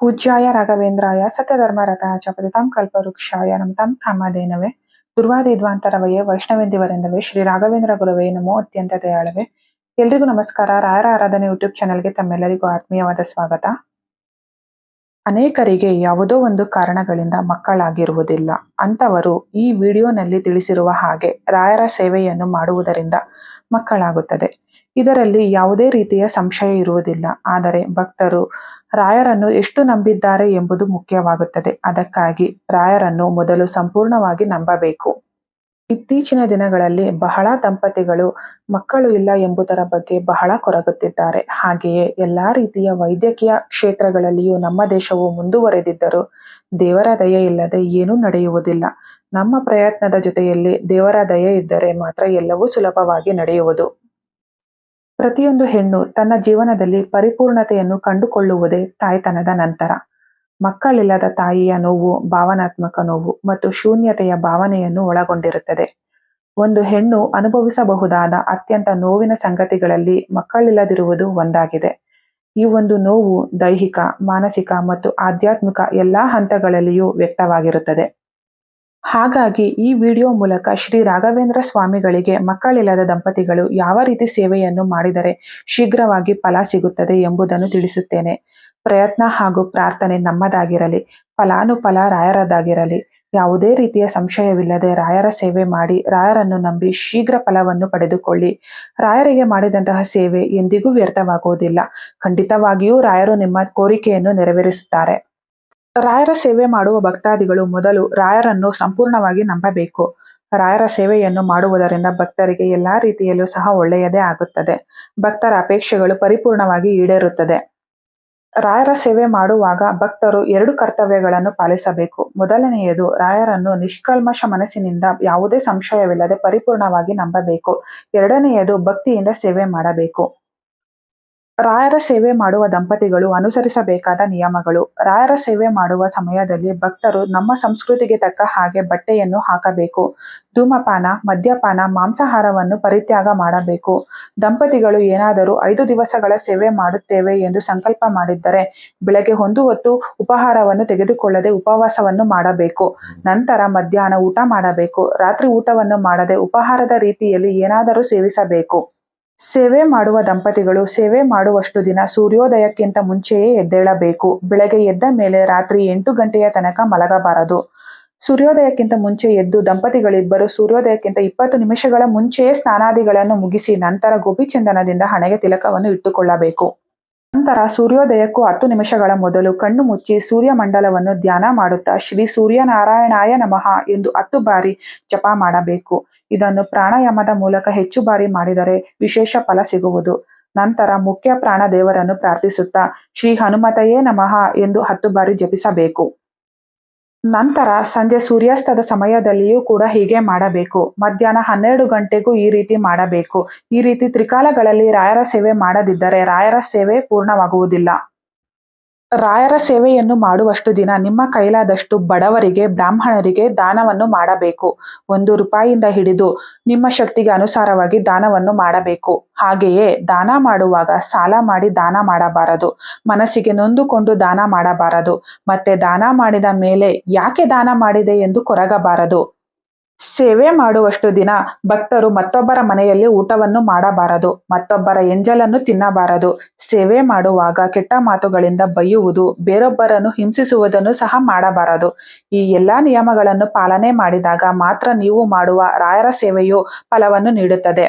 ಪೂಜ್ಯಾಯ ರಾಘವೇಂದ್ರಾಯ ಸತ್ಯಧರ್ಮರತಾಯ ಚ ಪತಿತಾಂ ಕಲ್ಪವೃಕ್ಷಾಯ ನಮತಾಂ ಕಾಮಧೇನವೇ ದುರ್ವಾದಿದ್ವಾಂತರವಯೇ ವೈಷ್ಣವೇಂದಿವರೆಂದವೇ. ಶ್ರೀ ರಾಘವೇಂದ್ರ ಗುರುವೇ ನಮೋ ಅತ್ಯಂತ ದಯಾಳವೇ. ಎಲ್ರಿಗೂ ನಮಸ್ಕಾರ. ರಾಯರ ಆರಾಧನೆ ಯೂಟ್ಯೂಬ್ ಚಾನಲ್ಗೆ ತಮ್ಮೆಲ್ಲರಿಗೂ ಆತ್ಮೀಯವಾದ ಸ್ವಾಗತ. ಅನೇಕರಿಗೆ ಯಾವುದೋ ಒಂದು ಕಾರಣಗಳಿಂದ ಮಕ್ಕಳಾಗಿರುವುದಿಲ್ಲ. ಅಂತವರು ಈ ವಿಡಿಯೋನಲ್ಲಿ ತಿಳಿಸಿರುವ ಹಾಗೆ ರಾಯರ ಸೇವೆಯನ್ನು ಮಾಡುವುದರಿಂದ ಮಕ್ಕಳಾಗುತ್ತದೆ. ಇದರಲ್ಲಿ ಯಾವುದೇ ರೀತಿಯ ಸಂಶಯ ಇರುವುದಿಲ್ಲ. ಆದರೆ ಭಕ್ತರು ರಾಯರನ್ನು ಎಷ್ಟು ನಂಬಿದ್ದಾರೆ ಎಂಬುದು ಮುಖ್ಯವಾಗುತ್ತದೆ. ಅದಕ್ಕಾಗಿ ರಾಯರನ್ನು ಮೊದಲು ಸಂಪೂರ್ಣವಾಗಿ ನಂಬಬೇಕು. ಇತ್ತೀಚಿನ ದಿನಗಳಲ್ಲಿ ಬಹಳ ದಂಪತಿಗಳು ಮಕ್ಕಳು ಇಲ್ಲ ಎಂಬುದರ ಬಗ್ಗೆ ಬಹಳ ಕೊರಗುತ್ತಿದ್ದಾರೆ. ಹಾಗೆಯೇ ಎಲ್ಲ ರೀತಿಯ ವೈದ್ಯಕೀಯ ಕ್ಷೇತ್ರಗಳಲ್ಲಿಯೂ ನಮ್ಮ ದೇಶವು ಮುಂದುವರೆದಿದ್ದರೂ ದೇವರ ದಯೆ ಇಲ್ಲದೆ ಏನೂ ನಡೆಯುವುದಿಲ್ಲ. ನಮ್ಮ ಪ್ರಯತ್ನದ ಜೊತೆಯಲ್ಲಿ ದೇವರ ದಯೆ ಇದ್ದರೆ ಮಾತ್ರ ಎಲ್ಲವೂ ಸುಲಭವಾಗಿ ನಡೆಯುವುದು. ಪ್ರತಿಯೊಂದು ಹೆಣ್ಣು ತನ್ನ ಜೀವನದಲ್ಲಿ ಪರಿಪೂರ್ಣತೆಯನ್ನು ಕಂಡುಕೊಳ್ಳುವುದೇ ತಾಯ್ತನದ ನಂತರ. ಮಕ್ಕಳಿಲ್ಲದ ತಾಯಿಯ ನೋವು, ಭಾವನಾತ್ಮಕ ನೋವು ಮತ್ತು ಶೂನ್ಯತೆಯ ಭಾವನೆಯನ್ನು ಒಳಗೊಂಡಿರುತ್ತದೆ. ಒಂದು ಹೆಣ್ಣು ಅನುಭವಿಸಬಹುದಾದ ಅತ್ಯಂತ ನೋವಿನ ಸಂಗತಿಗಳಲ್ಲಿ ಮಕ್ಕಳಿಲ್ಲದಿರುವುದು ಒಂದಾಗಿದೆ. ಈ ಒಂದು ನೋವು ದೈಹಿಕ, ಮಾನಸಿಕ ಮತ್ತು ಆಧ್ಯಾತ್ಮಿಕ ಎಲ್ಲಾ ಹಂತಗಳಲ್ಲಿಯೂ ವ್ಯಕ್ತವಾಗಿರುತ್ತದೆ. ಹಾಗಾಗಿ ಈ ವಿಡಿಯೋ ಮೂಲಕ ಶ್ರೀ ರಾಘವೇಂದ್ರ ಸ್ವಾಮಿಗಳಿಗೆ ಮಕ್ಕಳಿಲ್ಲದ ದಂಪತಿಗಳು ಯಾವ ರೀತಿ ಸೇವೆಯನ್ನು ಮಾಡಿದರೆ ಶೀಘ್ರವಾಗಿ ಫಲ ಸಿಗುತ್ತದೆ ಎಂಬುದನ್ನು ತಿಳಿಸುತ್ತೇನೆ. ಪ್ರಯತ್ನ ಹಾಗೂ ಪ್ರಾರ್ಥನೆ ನಮ್ಮದಾಗಿರಲಿ, ಫಲಾನುಫಲ ರಾಯರದಾಗಿರಲಿ, ಯಾವುದೇ ರೀತಿಯ ಸಂಶಯವಿಲ್ಲದೆ ರಾಯರ ಸೇವೆ ಮಾಡಿ ರಾಯರನ್ನು ನಂಬಿ ಶೀಘ್ರ ಫಲವನ್ನು ಪಡೆದುಕೊಳ್ಳಿ. ರಾಯರಿಗೆ ಮಾಡಿದಂತಹ ಸೇವೆ ಎಂದಿಗೂ ವ್ಯರ್ಥವಾಗುವುದಿಲ್ಲ. ಖಂಡಿತವಾಗಿಯೂ ರಾಯರು ನಿಮ್ಮ ಕೋರಿಕೆಯನ್ನು ನೆರವೇರಿಸುತ್ತಾರೆ. ರಾಯರ ಸೇವೆ ಮಾಡುವ ಭಕ್ತಾದಿಗಳು ಮೊದಲು ರಾಯರನ್ನು ಸಂಪೂರ್ಣವಾಗಿ ನಂಬಬೇಕು. ರಾಯರ ಸೇವೆಯನ್ನು ಮಾಡುವುದರಿಂದ ಭಕ್ತರಿಗೆ ಎಲ್ಲಾ ರೀತಿಯಲ್ಲೂ ಸಹ ಒಳ್ಳೆಯದೇ ಆಗುತ್ತದೆ. ಭಕ್ತರ ಅಪೇಕ್ಷೆಗಳು ಪರಿಪೂರ್ಣವಾಗಿ ಈಡೇರುತ್ತದೆ. ರಾಯರ ಸೇವೆ ಮಾಡುವಾಗ ಭಕ್ತರು ಎರಡು ಕರ್ತವ್ಯಗಳನ್ನು ಪಾಲಿಸಬೇಕು. ಮೊದಲನೆಯದು, ರಾಯರನ್ನು ನಿಷ್ಕಲ್ಮಶ ಮನಸ್ಸಿನಿಂದ ಯಾವುದೇ ಸಂಶಯವಿಲ್ಲದೆ ಪರಿಪೂರ್ಣವಾಗಿ ನಂಬಬೇಕು. ಎರಡನೆಯದು, ಭಕ್ತಿಯಿಂದ ಸೇವೆ ಮಾಡಬೇಕು. ರಾಯರ ಸೇವೆ ಮಾಡುವ ದಂಪತಿಗಳು ಅನುಸರಿಸಬೇಕಾದ ನಿಯಮಗಳು. ರಾಯರ ಸೇವೆ ಮಾಡುವ ಸಮಯದಲ್ಲಿ ಭಕ್ತರು ನಮ್ಮ ಸಂಸ್ಕೃತಿಗೆ ತಕ್ಕ ಹಾಗೆ ಬಟ್ಟೆಯನ್ನು ಹಾಕಬೇಕು. ಧೂಮಪಾನ, ಮದ್ಯಪಾನ, ಮಾಂಸಾಹಾರವನ್ನು ಪರಿತ್ಯಾಗ ಮಾಡಬೇಕು. ದಂಪತಿಗಳು ಏನಾದರೂ ಐದು ದಿವಸಗಳ ಸೇವೆ ಮಾಡುತ್ತೇವೆ ಎಂದು ಸಂಕಲ್ಪ ಮಾಡಿದ್ದರೆ ಬೆಳಗ್ಗೆ ಒಂದು ಹೊತ್ತು ಉಪಹಾರವನ್ನು ತೆಗೆದುಕೊಳ್ಳದೆ ಉಪವಾಸವನ್ನು ಮಾಡಬೇಕು. ನಂತರ ಮಧ್ಯಾಹ್ನ ಊಟ ಮಾಡಬೇಕು. ರಾತ್ರಿ ಊಟವನ್ನು ಮಾಡದೆ ಉಪಹಾರದ ರೀತಿಯಲ್ಲಿ ಏನಾದರೂ ಸೇವಿಸಬೇಕು. ಸೇವೆ ಮಾಡುವ ದಂಪತಿಗಳು ಸೇವೆ ಮಾಡುವಷ್ಟು ದಿನ ಸೂರ್ಯೋದಯಕ್ಕಿಂತ ಮುಂಚೆಯೇ ಎದ್ದೇಳಬೇಕು. ಬೆಳಗ್ಗೆ ಎದ್ದ ಮೇಲೆ ರಾತ್ರಿ ಎಂಟು ಗಂಟೆಯ ತನಕ ಮಲಗಬಾರದು. ಸೂರ್ಯೋದಯಕ್ಕಿಂತ ಮುಂಚೆ ಎದ್ದು ದಂಪತಿಗಳಿಬ್ಬರು ಸೂರ್ಯೋದಯಕ್ಕಿಂತ ಇಪ್ಪತ್ತು ನಿಮಿಷಗಳ ಮುಂಚೆಯೇ ಸ್ನಾನಾದಿಗಳನ್ನು ಮುಗಿಸಿ ನಂತರ ಗೋಪಿಚಂದನದಿಂದ ಹಣೆಗೆ ತಿಲಕವನ್ನು ಇಟ್ಟುಕೊಳ್ಳಬೇಕು. ನಂತರ ಸೂರ್ಯೋದಯಕ್ಕೂ ಹತ್ತು ನಿಮಿಷಗಳ ಮೊದಲು ಕಣ್ಣು ಮುಚ್ಚಿ ಸೂರ್ಯಮಂಡಲವನ್ನು ಧ್ಯಾನ ಮಾಡುತ್ತಾ ಶ್ರೀ ಸೂರ್ಯನಾರಾಯಣಾಯ ನಮಃ ಎಂದು ಹತ್ತು ಬಾರಿ ಜಪ ಮಾಡಬೇಕು. ಇದನ್ನು ಪ್ರಾಣಾಯಾಮದ ಮೂಲಕ ಹೆಚ್ಚು ಬಾರಿ ಮಾಡಿದರೆ ವಿಶೇಷ ಫಲ ಸಿಗುವುದು. ನಂತರ ಮುಖ್ಯ ಪ್ರಾಣ ದೇವರನ್ನು ಪ್ರಾರ್ಥಿಸುತ್ತಾ ಶ್ರೀ ಹನುಮತಯೇ ನಮಃ ಎಂದು ಹತ್ತು ಬಾರಿ ಜಪಿಸಬೇಕು. ನಂತರ ಸಂಜೆ ಸೂರ್ಯಾಸ್ತದ ಸಮಯದಲ್ಲಿಯೂ ಕೂಡ ಹೀಗೆ ಮಾಡಬೇಕು. ಮಧ್ಯಾಹ್ನ ಹನ್ನೆರಡು ಗಂಟೆಗೂ ಈ ರೀತಿ ಮಾಡಬೇಕು. ಈ ರೀತಿ ತ್ರಿಕಾಲಗಳಲ್ಲಿ ರಾಯರ ಸೇವೆ ಮಾಡದಿದ್ದರೆ ರಾಯರ ಸೇವೆ ಪೂರ್ಣವಾಗುವುದಿಲ್ಲ. ರಾಯರ ಸೇವೆಯನ್ನು ಮಾಡುವಷ್ಟು ದಿನ ನಿಮ್ಮ ಕೈಲಾದಷ್ಟು ಬಡವರಿಗೆ, ಬ್ರಾಹ್ಮಣರಿಗೆ ದಾನವನ್ನು ಮಾಡಬೇಕು. ಒಂದು ರೂಪಾಯಿಯಿಂದ ಹಿಡಿದು ನಿಮ್ಮ ಶಕ್ತಿಗೆ ಅನುಸಾರವಾಗಿ ದಾನವನ್ನು ಮಾಡಬೇಕು. ಹಾಗೆಯೇ ದಾನ ಮಾಡುವಾಗ ಸಾಲ ಮಾಡಿ ದಾನ ಮಾಡಬಾರದು. ಮನಸ್ಸಿಗೆ ನೊಂದುಕೊಂಡು ದಾನ ಮಾಡಬಾರದು. ಮತ್ತೆ ದಾನ ಮಾಡಿದ ಮೇಲೆ ಯಾಕೆ ದಾನ ಮಾಡಿದೆ ಎಂದು ಕೊರಗಬಾರದು. ಸೇವೆ ಮಾಡುವಷ್ಟು ದಿನ ಭಕ್ತರು ಮತ್ತೊಬ್ಬರ ಮನೆಯಲ್ಲಿ ಊಟವನ್ನು ಮಾಡಬಾರದು, ಮತ್ತೊಬ್ಬರ ಎಂಜಲನ್ನು ತಿನ್ನಬಾರದು. ಸೇವೆ ಮಾಡುವಾಗ ಕೆಟ್ಟ ಮಾತುಗಳಿಂದ ಬೈಯುವುದು, ಬೇರೊಬ್ಬರನ್ನು ಹಿಂಸಿಸುವುದನ್ನು ಸಹ ಮಾಡಬಾರದು. ಈ ಎಲ್ಲಾ ನಿಯಮಗಳನ್ನು ಪಾಲನೆ ಮಾಡಿದಾಗ ಮಾತ್ರ ನೀವು ಮಾಡುವ ರಾಯರ ಸೇವೆಯು ಫಲವನ್ನು ನೀಡುತ್ತದೆ.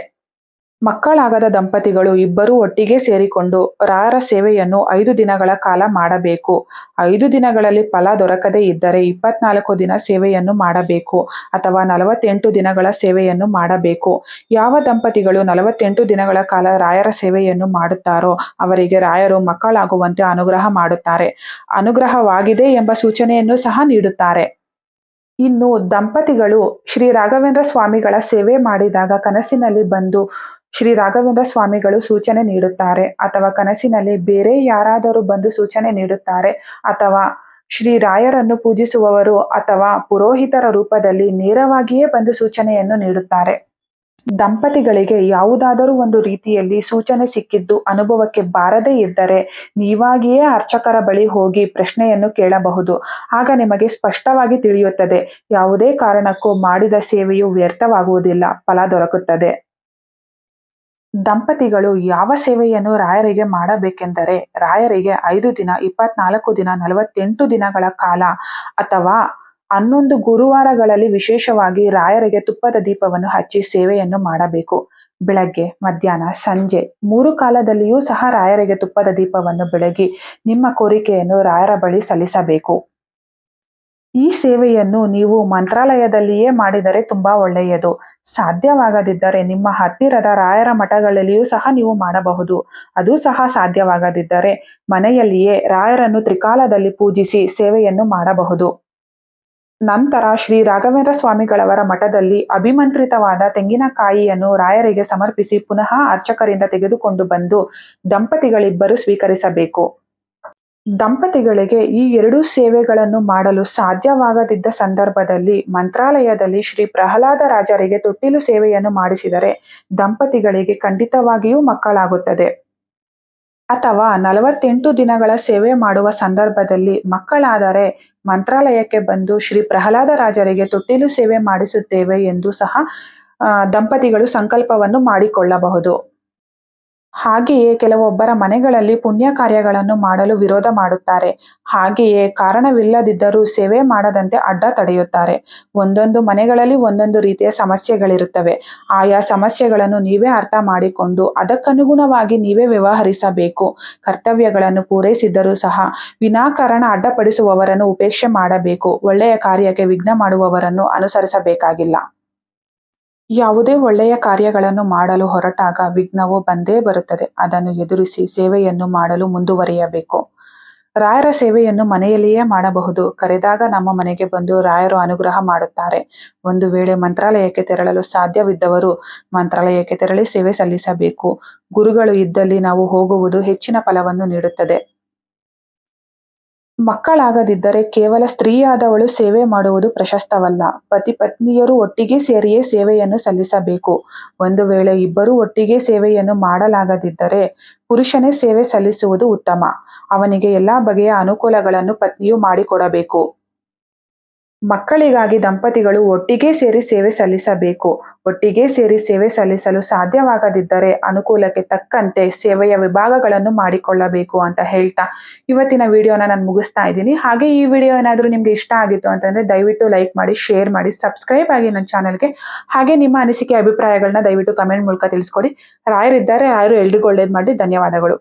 ಮಕ್ಕಳಾಗದ ದಂಪತಿಗಳು ಇಬ್ಬರೂ ಒಟ್ಟಿಗೆ ಸೇರಿಕೊಂಡು ರಾಯರ ಸೇವೆಯನ್ನು ಐದು ದಿನಗಳ ಕಾಲ ಮಾಡಬೇಕು. ಐದು ದಿನಗಳಲ್ಲಿ ಫಲ ದೊರಕದೇ ಇದ್ದರೆ ಇಪ್ಪತ್ನಾಲ್ಕು ದಿನ ಸೇವೆಯನ್ನು ಮಾಡಬೇಕು ಅಥವಾ ನಲವತ್ತೆಂಟು ದಿನಗಳ ಸೇವೆಯನ್ನು ಮಾಡಬೇಕು. ಯಾವ ದಂಪತಿಗಳು ನಲವತ್ತೆಂಟು ದಿನಗಳ ಕಾಲ ರಾಯರ ಸೇವೆಯನ್ನು ಮಾಡುತ್ತಾರೋ ಅವರಿಗೆ ರಾಯರು ಮಕ್ಕಳಾಗುವಂತೆ ಅನುಗ್ರಹ ಮಾಡುತ್ತಾರೆ. ಅನುಗ್ರಹವಾಗಿದೆ ಎಂಬ ಸೂಚನೆಯನ್ನು ಸಹ ನೀಡುತ್ತಾರೆ. ಇನ್ನು ದಂಪತಿಗಳು ಶ್ರೀ ರಾಘವೇಂದ್ರ ಸ್ವಾಮಿಗಳ ಸೇವೆ ಮಾಡಿದಾಗ ಕನಸಿನಲ್ಲಿ ಬಂದು ಶ್ರೀ ರಾಘವೇಂದ್ರ ಸ್ವಾಮಿಗಳು ಸೂಚನೆ ನೀಡುತ್ತಾರೆ. ಅಥವಾ ಕನಸಿನಲ್ಲಿ ಬೇರೆ ಯಾರಾದರೂ ಬಂದು ಸೂಚನೆ ನೀಡುತ್ತಾರೆ. ಅಥವಾ ಶ್ರೀ ರಾಯರನ್ನು ಪೂಜಿಸುವವರು ಅಥವಾ ಪುರೋಹಿತರ ರೂಪದಲ್ಲಿ ನೇರವಾಗಿಯೇ ಬಂದು ಸೂಚನೆಯನ್ನು ನೀಡುತ್ತಾರೆ. ದಂಪತಿಗಳಿಗೆ ಯಾವುದಾದರೂ ಒಂದು ರೀತಿಯಲ್ಲಿ ಸೂಚನೆ ಸಿಕ್ಕಿದ್ದು ಅನುಭವಕ್ಕೆ ಬಾರದೇ ಇದ್ದರೆ ನೀವಾಗಿಯೇ ಅರ್ಚಕರ ಬಳಿ ಹೋಗಿ ಪ್ರಶ್ನೆಯನ್ನು ಕೇಳಬಹುದು. ಆಗ ನಿಮಗೆ ಸ್ಪಷ್ಟವಾಗಿ ತಿಳಿಯುತ್ತದೆ. ಯಾವುದೇ ಕಾರಣಕ್ಕೂ ಮಾಡಿದ ಸೇವೆಯು ವ್ಯರ್ಥವಾಗುವುದಿಲ್ಲ. ಫಲ ದೊರಕುತ್ತದೆ. ದಂಪತಿಗಳು ಯಾವ ಸೇವೆಯನ್ನು ರಾಯರಿಗೆ ಮಾಡಬೇಕೆಂದರೆ ರಾಯರಿಗೆ ಐದು ದಿನ, ಇಪ್ಪತ್ನಾಲ್ಕು ದಿನ, ನಲವತ್ತೆಂಟು ದಿನಗಳ ಕಾಲ ಅಥವಾ ಹನ್ನೊಂದು ಗುರುವಾರಗಳಲ್ಲಿ ವಿಶೇಷವಾಗಿ ರಾಯರಿಗೆ ತುಪ್ಪದ ದೀಪವನ್ನು ಹಚ್ಚಿ ಸೇವೆಯನ್ನು ಮಾಡಬೇಕು. ಬೆಳಗ್ಗೆ, ಮಧ್ಯಾಹ್ನ, ಸಂಜೆ ಮೂರು ಕಾಲದಲ್ಲಿಯೂ ಸಹ ರಾಯರಿಗೆ ತುಪ್ಪದ ದೀಪವನ್ನು ಬೆಳಗಿ ನಿಮ್ಮ ಕೋರಿಕೆಯನ್ನು ರಾಯರ ಬಳಿ ಸಲ್ಲಿಸಬೇಕು. ಈ ಸೇವೆಯನ್ನು ನೀವು ಮಂತ್ರಾಲಯದಲ್ಲಿಯೇ ಮಾಡಿದರೆ ತುಂಬಾ ಒಳ್ಳೆಯದು. ಸಾಧ್ಯವಾಗದಿದ್ದರೆ ನಿಮ್ಮ ಹತ್ತಿರದ ರಾಯರ ಮಠಗಳಲ್ಲಿಯೂ ಸಹ ನೀವು ಮಾಡಬಹುದು. ಅದು ಸಹ ಸಾಧ್ಯವಾಗದಿದ್ದರೆ ಮನೆಯಲ್ಲಿಯೇ ರಾಯರನ್ನು ತ್ರಿಕಾಲದಲ್ಲಿ ಪೂಜಿಸಿ ಸೇವೆಯನ್ನು ಮಾಡಬಹುದು. ನಂತರ ಶ್ರೀ ರಾಘವೇಂದ್ರ ಸ್ವಾಮಿಗಳವರ ಮಠದಲ್ಲಿ ಅಭಿಮಂತ್ರಿತವಾದ ತೆಂಗಿನಕಾಯಿಯನ್ನು ರಾಯರಿಗೆ ಸಮರ್ಪಿಸಿ ಪುನಃ ಅರ್ಚಕರಿಂದ ತೆಗೆದುಕೊಂಡು ಬಂದು ದಂಪತಿಗಳಿಬ್ಬರು ಸ್ವೀಕರಿಸಬೇಕು. ದಂಪತಿಗಳಿಗೆ ಈ ಎರಡೂ ಸೇವೆಗಳನ್ನು ಮಾಡಲು ಸಾಧ್ಯವಾಗದಿದ್ದ ಸಂದರ್ಭದಲ್ಲಿ ಮಂತ್ರಾಲಯದಲ್ಲಿ ಶ್ರೀ ಪ್ರಹ್ಲಾದ ರಾಜರಿಗೆ ತೊಟ್ಟಿಲು ಸೇವೆಯನ್ನು ಮಾಡಿಸಿದರೆ ದಂಪತಿಗಳಿಗೆ ಖಂಡಿತವಾಗಿಯೂ ಮಕ್ಕಳಾಗುತ್ತದೆ. ಅಥವಾ ನಲವತ್ತೆಂಟು ದಿನಗಳ ಸೇವೆ ಮಾಡುವ ಸಂದರ್ಭದಲ್ಲಿ ಮಕ್ಕಳಾದರೆ ಮಂತ್ರಾಲಯಕ್ಕೆ ಬಂದು ಶ್ರೀ ಪ್ರಹ್ಲಾದ ರಾಜರಿಗೆ ತೊಟ್ಟಿಲು ಸೇವೆ ಮಾಡಿಸುತ್ತೇವೆ ಎಂದು ಸಹ ದಂಪತಿಗಳು ಸಂಕಲ್ಪವನ್ನು ಮಾಡಿಕೊಳ್ಳಬಹುದು. ಹಾಗೆಯೇ ಕೆಲವೊಬ್ಬರ ಮನೆಗಳಲ್ಲಿ ಪುಣ್ಯ ಕಾರ್ಯಗಳನ್ನು ಮಾಡಲು ವಿರೋಧ ಮಾಡುತ್ತಾರೆ. ಹಾಗೆಯೇ ಕಾರಣವಿಲ್ಲದಿದ್ದರೂ ಸೇವೆ ಮಾಡದಂತೆ ಅಡ್ಡ ತಡೆಯುತ್ತಾರೆ. ಒಂದೊಂದು ಮನೆಗಳಲ್ಲಿ ಒಂದೊಂದು ರೀತಿಯ ಸಮಸ್ಯೆಗಳಿರುತ್ತವೆ. ಆಯಾ ಸಮಸ್ಯೆಗಳನ್ನು ನೀವೇ ಅರ್ಥ ಮಾಡಿಕೊಂಡು ಅದಕ್ಕನುಗುಣವಾಗಿ ನೀವೇ ವ್ಯವಹರಿಸಬೇಕು. ಕರ್ತವ್ಯಗಳನ್ನು ಪೂರೈಸಿದ್ದರೂ ಸಹ ವಿನಾಕಾರಣ ಅಡ್ಡಪಡಿಸುವವರನ್ನು ಉಪೇಕ್ಷೆ ಮಾಡಬೇಕು. ಒಳ್ಳೆಯ ಕಾರ್ಯಕ್ಕೆ ವಿಘ್ನ ಮಾಡುವವರನ್ನು ಅನುಸರಿಸಬೇಕಾಗಿಲ್ಲ. ಯಾವುದೇ ಒಳ್ಳೆಯ ಕಾರ್ಯಗಳನ್ನು ಮಾಡಲು ಹೊರಟಾಗ ವಿಘ್ನವು ಬಂದೇ ಬರುತ್ತದೆ. ಅದನ್ನು ಎದುರಿಸಿ ಸೇವೆಯನ್ನು ಮಾಡಲು ಮುಂದುವರಿಯಬೇಕು. ರಾಯರ ಸೇವೆಯನ್ನು ಮನೆಯಲ್ಲಿಯೇ ಮಾಡಬಹುದು. ಕರೆದಾಗ ನಮ್ಮ ಮನೆಗೆ ಬಂದು ರಾಯರು ಅನುಗ್ರಹ ಮಾಡುತ್ತಾರೆ. ಒಂದು ವೇಳೆ ಮಂತ್ರಾಲಯಕ್ಕೆ ತೆರಳಲು ಸಾಧ್ಯವಿದ್ದವರು ಮಂತ್ರಾಲಯಕ್ಕೆ ತೆರಳಿ ಸೇವೆ ಸಲ್ಲಿಸಬೇಕು. ಗುರುಗಳು ಇದ್ದಲ್ಲಿ ನಾವು ಹೋಗುವುದು ಹೆಚ್ಚಿನ ಫಲವನ್ನು ನೀಡುತ್ತದೆ. ಮಕ್ಕಳಾಗದಿದ್ದರೆ ಕೇವಲ ಸ್ತ್ರೀಯಾದವಳು ಸೇವೆ ಮಾಡುವುದು ಪ್ರಶಸ್ತವಲ್ಲ. ಪತಿ ಪತ್ನಿಯರು ಒಟ್ಟಿಗೆ ಸೇರಿಯೇ ಸೇವೆಯನ್ನು ಸಲ್ಲಿಸಬೇಕು. ಒಂದು ವೇಳೆ ಇಬ್ಬರೂ ಒಟ್ಟಿಗೆ ಸೇವೆಯನ್ನು ಮಾಡಲಾಗದಿದ್ದರೆ ಪುರುಷನೇ ಸೇವೆ ಸಲ್ಲಿಸುವುದು ಉತ್ತಮ. ಅವನಿಗೆ ಎಲ್ಲ ಬಗೆಯ ಅನುಕೂಲಗಳನ್ನು ಪತ್ನಿಯು ಮಾಡಿಕೊಡಬೇಕು. ಮಕ್ಕಳಿಗಾಗಿ ದಂಪತಿಗಳು ಒಟ್ಟಿಗೆ ಸೇರಿ ಸೇವೆ ಸಲ್ಲಿಸಬೇಕು. ಒಟ್ಟಿಗೆ ಸೇರಿ ಸೇವೆ ಸಲ್ಲಿಸಲು ಸಾಧ್ಯವಾಗದಿದ್ದರೆ ಅನುಕೂಲಕ್ಕೆ ತಕ್ಕಂತೆ ಸೇವೆಯ ವಿಭಾಗಗಳನ್ನು ಮಾಡಿಕೊಳ್ಳಬೇಕು ಅಂತ ಹೇಳ್ತಾ ಇವತ್ತಿನ ವಿಡಿಯೋನ ನಾನು ಮುಗಿಸ್ತಾ ಇದ್ದೀನಿ. ಹಾಗೆ ಈ ವಿಡಿಯೋ ಏನಾದರೂ ನಿಮಗೆ ಇಷ್ಟ ಆಗಿತ್ತು ಅಂತಂದರೆ ದಯವಿಟ್ಟು ಲೈಕ್ ಮಾಡಿ, ಶೇರ್ ಮಾಡಿ, ಸಬ್ಸ್ಕ್ರೈಬ್ ಆಗಿ ನನ್ನ ಚಾನಲ್ಗೆ. ಹಾಗೆ ನಿಮ್ಮ ಅನಿಸಿಕೆ ಅಭಿಪ್ರಾಯಗಳನ್ನ ದಯವಿಟ್ಟು ಕಮೆಂಟ್ ಮೂಲಕ ತಿಳಿಸ್ಕೊಡಿ. ರಾಯರಿದ್ದಾರೆ ರಾಯರು ಎಲ್ರಿಗೂ ಒಳ್ಳೇದು ಮಾಡಿ ಧನ್ಯವಾದಗಳು.